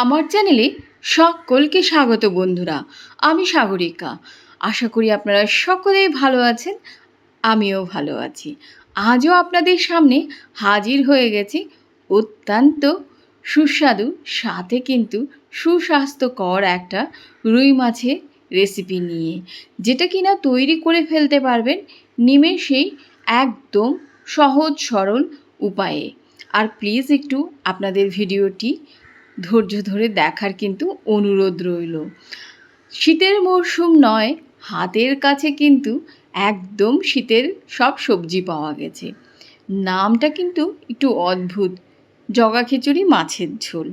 আমার চ্যানেলে সকলকে স্বাগত বন্ধুরা। আমি সাগরিকা। আশা করি আপনারা সকলেই ভালো আছেন, আমিও ভালো আছি। আজও আপনাদের সামনে হাজির হয়ে গেছি অত্যন্ত সুস্বাদু, সাথে কিন্তু সুস্বাস্থ্যকর একটা রুই মাছের রেসিপি নিয়ে, যেটা কিনা তৈরি করে ফেলতে পারবেন নিমেষেই একদম সহজ সরল উপায়ে। আর প্লিজ একটু আপনাদের ভিডিওটি ধৈর্য ধরে দেখার কিন্তু অনুরোধ রইল। শীতের মরশুম নয়, হাতের কাছে কিন্তু একদম শীতের সব সবজি পাওয়া গেছে। নামটা কিন্তু একটু অদ্ভুত, জগা খিচুড়ি, মাছের ঝোল।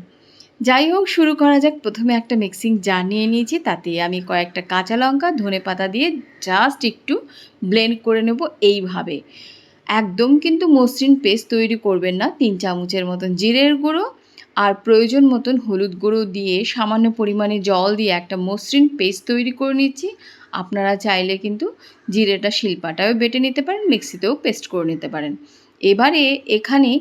যাই হোক, শুরু করা যাক। প্রথমে একটা মিক্সিং জার নিয়ে নিয়েছি, তাতে আমি কয়েকটা কাঁচা লঙ্কা, ধনে পাতা দিয়ে জাস্ট একটু ব্লেন্ড করে নেব এইভাবে। একদম কিন্তু মসৃণ পেস্ট তৈরি করবেন না, তিন চামচের মতন জিরের গুঁড়ো আর প্রয়োজন মতন হলুদ গুঁড়ো দিয়ে সামান্য পরিমাণে জল দিয়ে একটা মসৃণ পেস্ট তৈরি করে নিচ্ছি। আপনারা চাইলে কিন্তু জিরেটা শিল্পাটাও বেটে নিতে পারেন, মিক্সিতেও পেস্ট করে নিতে পারেন। এবারে এখানে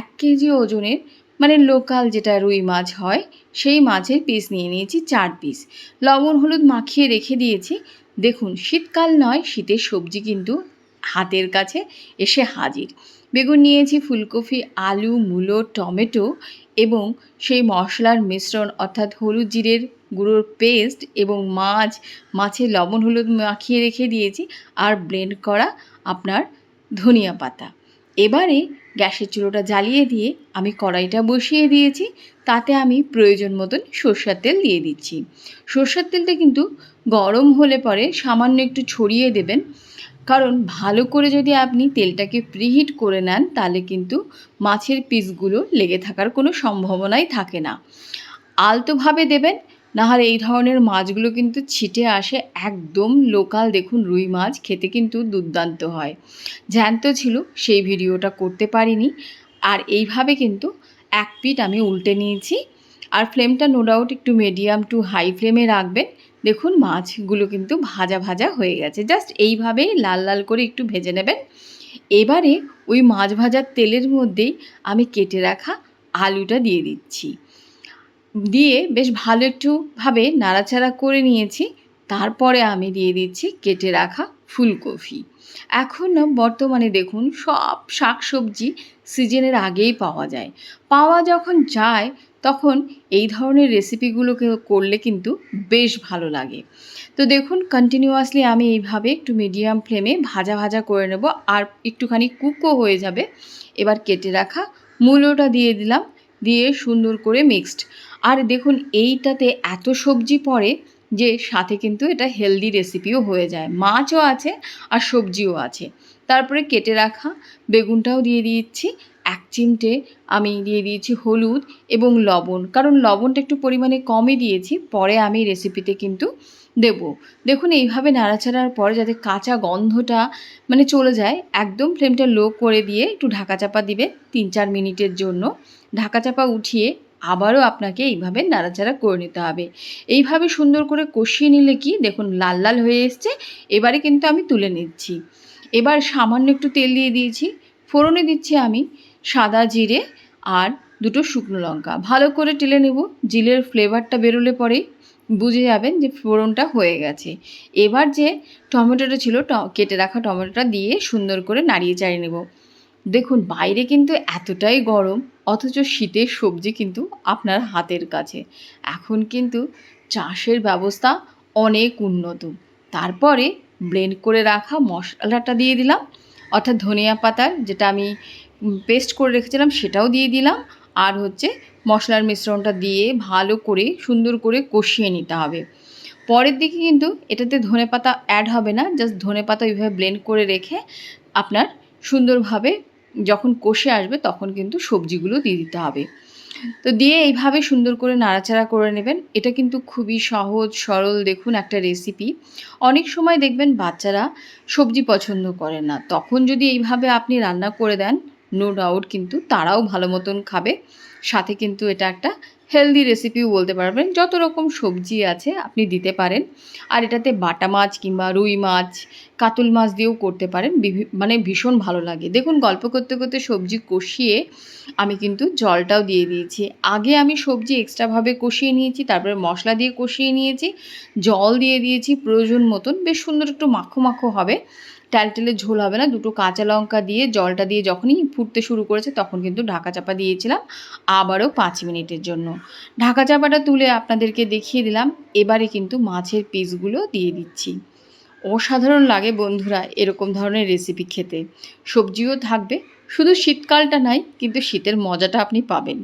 এক কেজি ওজনের মানে লোকাল যেটা রুই মাছ হয়, সেই মাছের পিস নিয়ে নিয়েছি চার পিস লবণ হলুদ মাখিয়ে রেখে দিয়েছি। দেখুন, শীতকাল নয়, শীতের সবজি কিন্তু হাতের কাছে এসে হাজির। বেগুন নিয়েছি, ফুলকপি, আলু, মূলো, টমেটো এবং সেই মশলার মিশ্রণ অর্থাৎ হলুদ জিরের গুঁড়োর পেস্ট এবং মাছ, মাছের লবণ হলুদ মাখিয়ে রেখে দিয়েছি আর ব্লেন্ড করা আপনার ধনিয়া পাতা। এবারে গ্যাসের চুলোটা জ্বালিয়ে দিয়ে আমি কড়াইটা বসিয়ে দিয়েছি, তাতে আমি প্রয়োজন মতন সর্ষের তেল দিয়ে দিচ্ছি। সর্ষের তেলটা কিন্তু গরম হলে পরে সামান্য একটু ছড়িয়ে দেবেন। কারণ ভালো করে যদি আপনি তেলটাকে প্রিহিট করে নেন, তাহলে কিন্তু মাছের পিসগুলো লেগে থাকার কোনো সম্ভাবনাই থাকে না। আলতোভাবে দেবেন, নাহলে এই ধরনের মাছগুলো কিন্তু ছিটে আসে একদম লোকাল দেখুন রুই মাছ, খেতে কিন্তু দুর্দান্ত হয়। জ্যান্ত ছিল, সেই ভিডিওটা করতে পারিনি। আর এইভাবে কিন্তু এক পিঠ আমি উল্টে নিয়েছি। আর ফ্লেমটা নো ডাউট একটু মিডিয়াম টু হাই ফ্লেমে রাখবেন। দেখুন, মাছগুলো কিন্তু ভাজা ভাজা হয়ে গেছে। জাস্ট এইভাবেই লাল লাল করে একটু ভেজে নেবেন। এবারে ওই মাছ ভাজার তেলের মধ্যেই আমি কেটে রাখা আলুটা দিয়ে দিচ্ছি। দিয়ে বেশ ভালো একটুভাবে নাড়াচাড়া করে নিয়েছি। তারপরে আমি দিয়ে দিচ্ছি কেটে রাখা ফুলকপি। এখন বর্তমানে দেখুন, সব শাক সবজি সিজনের আগেই পাওয়া যায়। পাওয়া যখন যায় তখন এই ধরনের রেসিপিগুলোকে করলে কিন্তু বেশ ভালো লাগে। তো দেখুন কন্টিনিউয়াসলি আমি এইভাবে একটু মিডিয়াম ফ্লেমে ভাজা ভাজা করে নেব, আর একটুখানি কুকও হয়ে যাবে। এবার কেটে রাখা মূলোটা দিয়ে দিলাম, দিয়ে সুন্দর করে মিক্সড আর দেখুন, এইটাতে এত সবজি পড়ে যে সাথে কিন্তু এটা হেলদি রেসিপিও হয়ে যায়। মাছও আছে আর সবজিও আছে। তারপরে কেটে রাখা বেগুনটাও দিয়ে দিচ্ছি। এক চিমটে আমি দিয়ে দিয়েছি হলুদ এবং লবণ। কারণ লবণটা একটু পরিমাণে কমই দিয়েছি, পরে আমি রেসিপিতে কিন্তু দেব। দেখুন, এইভাবে নাড়াচাড়ার পরে যাতে কাঁচা গন্ধটা মানে চলে যায়, একদম ফ্লেমটা লো করে দিয়ে একটু ঢাকা চাপা দিবে তিন চার মিনিটের জন্য। ঢাকা চাপা উঠিয়ে আবারও আপনাকে এইভাবে নাড়াচাড়া করে নিতে হবে। এইভাবে সুন্দর করে কষিয়ে নিলে কি, দেখুন, লাল লাল হয়ে এসছে, এবারে কিন্তু আমি তুলে নিচ্ছি। এবার সামান্য একটু তেল দিয়ে দিয়েছি। ফোড়নে দিচ্ছি আমি সাদা জিরে আর দুটো শুকনো লঙ্কা। ভালো করে টেলে নেব, জিলের ফ্লেভারটা বেরোলে পরেই বুঝে যাবেন যে ফোড়নটা হয়ে গেছে। এবার যে টমেটোটা ছিল কেটে রাখা টমেটোটা দিয়ে সুন্দর করে নাড়িয়ে চাড়িয়ে নেব। দেখুন, বাইরে কিন্তু এতটাই গরম, অথচ শীতের সবজি কিন্তু আপনার হাতের কাছে। এখন কিন্তু চাষের ব্যবস্থা অনেক উন্নত। তারপরে ব্লেন্ড করে রাখা মশলাটা দিয়ে দিলাম। অর্থাৎ ধনিয়া পাতার, যেটা আমি পেস্ট করে রেখেছিলাম, সেটাও দিয়ে দিলাম। আর হচ্ছে মশলার মিশ্রণটা দিয়ে ভালো করে, সুন্দর করে কষিয়ে নিতে হবে। পরের দিকে কিন্তু এটাতে ধনে পাতা অ্যাড হবে না জাস্ট ধনে পাতা ওইভাবে ব্লেন্ড করে রেখে আপনার সুন্দরভাবে যখন কষে আসবে, তখন কিন্তু সবজিগুলো দিয়ে দিতে হবে। তো দিয়ে এইভাবে সুন্দর করে নাড়াচাড়া করে নেবেন। এটা কিন্তু খুবই সহজ, সরল, দেখুন একটা রেসিপি অনেক সময় দেখবেন বাচ্চারা সবজি পছন্দ করে না। তখন যদি এইভাবে আপনি রান্না করে দেন নো ডাউট কিন্তু তারাও ভালো মতন খাবে। সাথে কিন্তু এটা একটা হেলদি রেসিপিও বলতে পারবেন। যত রকম সবজি আছে আপনি দিতে পারেন। আর এটাতে বাটা মাছ কিংবা রুই মাছ, কাতল মাছ দিয়েও করতে পারেন। মানে ভীষণ ভালো লাগে। দেখুন, গল্প করতে করতে সবজি কষিয়ে আমি কিন্তু জলটাও দিয়ে দিয়েছি। আগে আমি সবজি এক্সট্রাভাবে কষিয়ে নিয়েছি, তারপরে মশলা দিয়ে কষিয়ে নিয়েছি, জল দিয়ে দিয়েছি প্রয়োজন মতন। বেশ সুন্দর একটু মাখো মাখো হবে। ট্যালটেলে ঝোল হবে না। দুটো কাঁচা লঙ্কা দিয়ে, জলটা দিয়ে যখনই ফুটতে শুরু করেছে তখন কিন্তু ঢাকা চাপা দিয়েছিলাম আবারও পাঁচ মিনিটের জন্য। ঢাকা চাপাটা তুলে আপনাদেরকে দেখিয়ে দিলাম। এবারে কিন্তু মাছের পিসগুলো দিয়ে দিচ্ছি। অসাধারণ লাগে বন্ধুরা এরকম ধরনের রেসিপি খেতে। সবজিও থাকবে। শুধু শীতকালটা নাই, কিন্তু শীতের মজাটা আপনি পাবেন।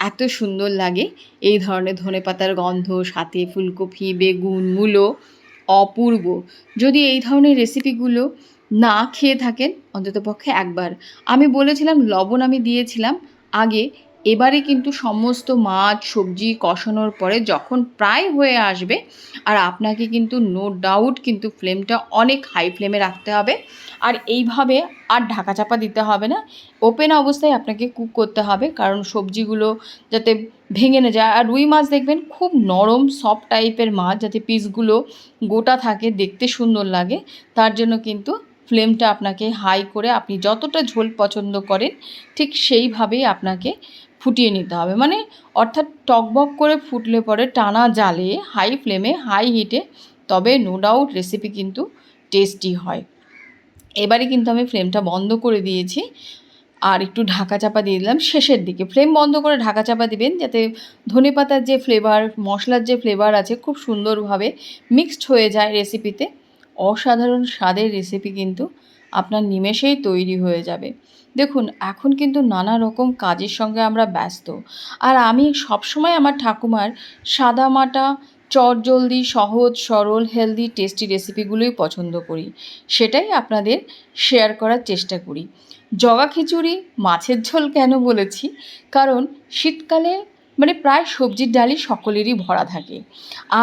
এত সুন্দর লাগে এই ধরনের ধনেপাতার গন্ধ, সাথে ফুলকপি, বেগুন, মূলো অপূর্ব। যদি এই ধরনের রেসিপিগুলো না খেয়ে থাকেন, অন্ততপক্ষে একবার। আমি বলেছিলাম, লবণ আমি দিয়েছিলাম আগে এবারে কিন্তু সমস্ত মাছ, সবজি কষানোর পরে যখন প্রায় হয়ে আসবে, আর আপনাকে কিন্তু নো ডাউট কিন্তু ফ্লেমটা অনেক হাই ফ্লেমে রাখতে হবে। আর এইভাবে আর ঢাকা চাপা দিতে হবে না। ওপেন অবস্থায় আপনাকে কুক করতে হবে, কারণ সবজিগুলো যাতে ভেঙে না যায়। আর রুই মাছ দেখবেন খুব নরম সফট টাইপের মাছ, যাতে পিসগুলো গোটা থাকে, দেখতে সুন্দর লাগে। তার জন্য কিন্তু ফ্লেমটা আপনাকে হাই করে আপনি যতটা ঝোল পছন্দ করেন, ঠিক সেইভাবেই আপনাকে ফুটিয়ে নিতে হবে। মানে অর্থাৎ টকবক করে ফুটলে পরে টানা জালে হাই ফ্লেমে হাই হিটে তবে নো ডাউট রেসিপি কিন্তু টেস্টি হয়। এবারে কিন্তু আমি ফ্লেমটা বন্ধ করে দিয়েছি। আর একটু ঢাকা চাপা দিয়ে দিলাম শেষের দিকে। ফ্লেম বন্ধ করে ঢাকা চাপা দিবেন যাতে ধনেপাতার যে ফ্লেভার মশলার যে ফ্লেভার আছে খুব সুন্দরভাবে মিক্সড হয়ে যায় রেসিপিতে অসাধারণ স্বাদের রেসিপি কিন্তু আপনার নিমেষেই তৈরি হয়ে যাবে। দেখুন, এখন কিন্তু নানা রকম কাজের সঙ্গে আমরা ব্যস্ত। আর আমি সবসময় আমার ঠাকুমার সাদামাটা চটজলদি সহজ, সরল হেলদি টেস্টি রেসিপিগুলোই পছন্দ করি। সেটাই আপনাদের শেয়ার করার চেষ্টা করি। জগা খিচুড়ি, মাছের ঝোল কেন বলেছি? কারণ শীতকালে মানে প্রায় সবজির ডালই সকলেরই ভরা থাকে।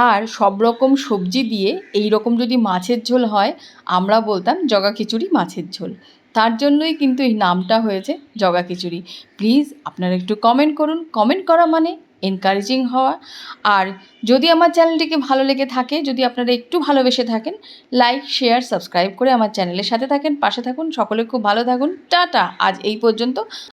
আর সব রকম সবজি দিয়ে এই রকম যদি মাছের ঝোল হয়, আমরা বলতাম জগা খিচুড়ি, মাছের ঝোল। তার জন্যই কিন্তু এই নামটা হয়েছে জগা খিচুড়ি। প্লিজ আপনারা একটু কমেন্ট করুন। কমেন্ট করা মানে এনকারেজিং হওয়া। আর যদি আমার চ্যানেলটিকে ভালো লেগে থাকে, যদি আপনারা একটু ভালোবেসে থাকেন লাইক শেয়ার সাবস্ক্রাইব করে আমার চ্যানেলের সাথে থাকেন, পাশে থাকুন, সকলে খুব ভালো থাকুন। টাটা! আজ এই পর্যন্ত।